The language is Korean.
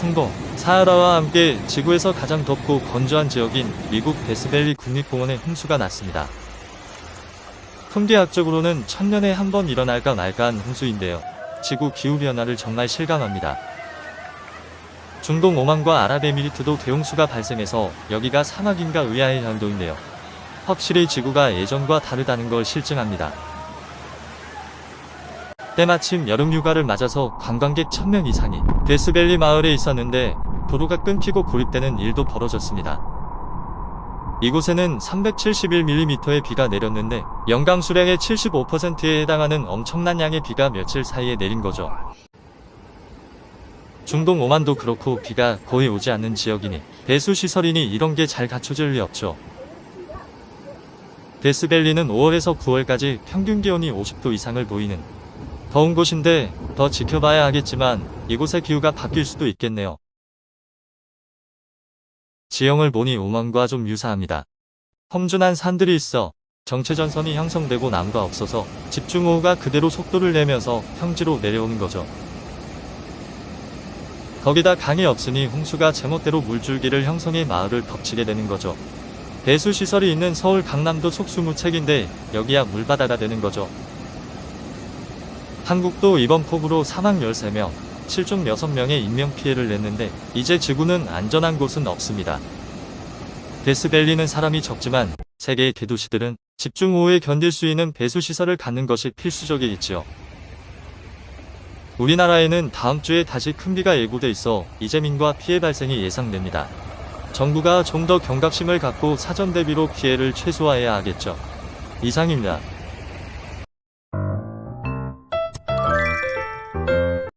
항공, 사하라와 함께 지구에서 가장 덥고 건조한 지역인 미국 데스밸리 국립공원에 홍수가 났습니다. 통계학적으로는 천년에 한 번 일어날까 말까 한 홍수인데요. 지구 기후변화를 정말 실감합니다. 중동 오만과 아랍에미리트도 대홍수가 발생해서 여기가 사막인가 의아의 현도인데요. 확실히 지구가 예전과 다르다는 걸 실증합니다. 때마침 여름 휴가를 맞아서 관광객 1000명 이상이 데스밸리 마을에 있었는데 도로가 끊기고 고립되는 일도 벌어졌습니다. 이곳에는 371mm의 비가 내렸는데 연강 수량의 75%에 해당하는 엄청난 양의 비가 며칠 사이에 내린 거죠. 중동 오만도 그렇고 비가 거의 오지 않는 지역이니 배수 시설이니 이런 게 잘 갖춰질 리 없죠. 데스밸리는 5월에서 9월까지 평균 기온이 50도 이상을 보이는 더운 곳인데 더 지켜봐야 하겠지만 이곳의 기후가 바뀔 수도 있겠네요. 지형을 보니 오만과 좀 유사합니다. 험준한 산들이 있어 정체전선이 형성되고 남과 없어서 집중호우가 그대로 속도를 내면서 평지로 내려오는 거죠. 거기다 강이 없으니 홍수가 제멋대로 물줄기를 형성해 마을을 덮치게 되는 거죠. 배수 시설이 있는 서울 강남도 속수무책인데 여기야 물바다가 되는 거죠. 한국도 이번 폭우로 사망 13명, 실종 6명의 인명피해를 냈는데 이제 지구는 안전한 곳은 없습니다. 데스밸리는 사람이 적지만 세계의 대도시들은 집중호우에 견딜 수 있는 배수시설을 갖는 것이 필수적이겠지요. 우리나라에는 다음 주에 다시 큰 비가 예고돼 있어 이재민과 피해 발생이 예상됩니다. 정부가 좀 더 경각심을 갖고 사전 대비로 피해를 최소화해야 하겠죠. 이상입니다.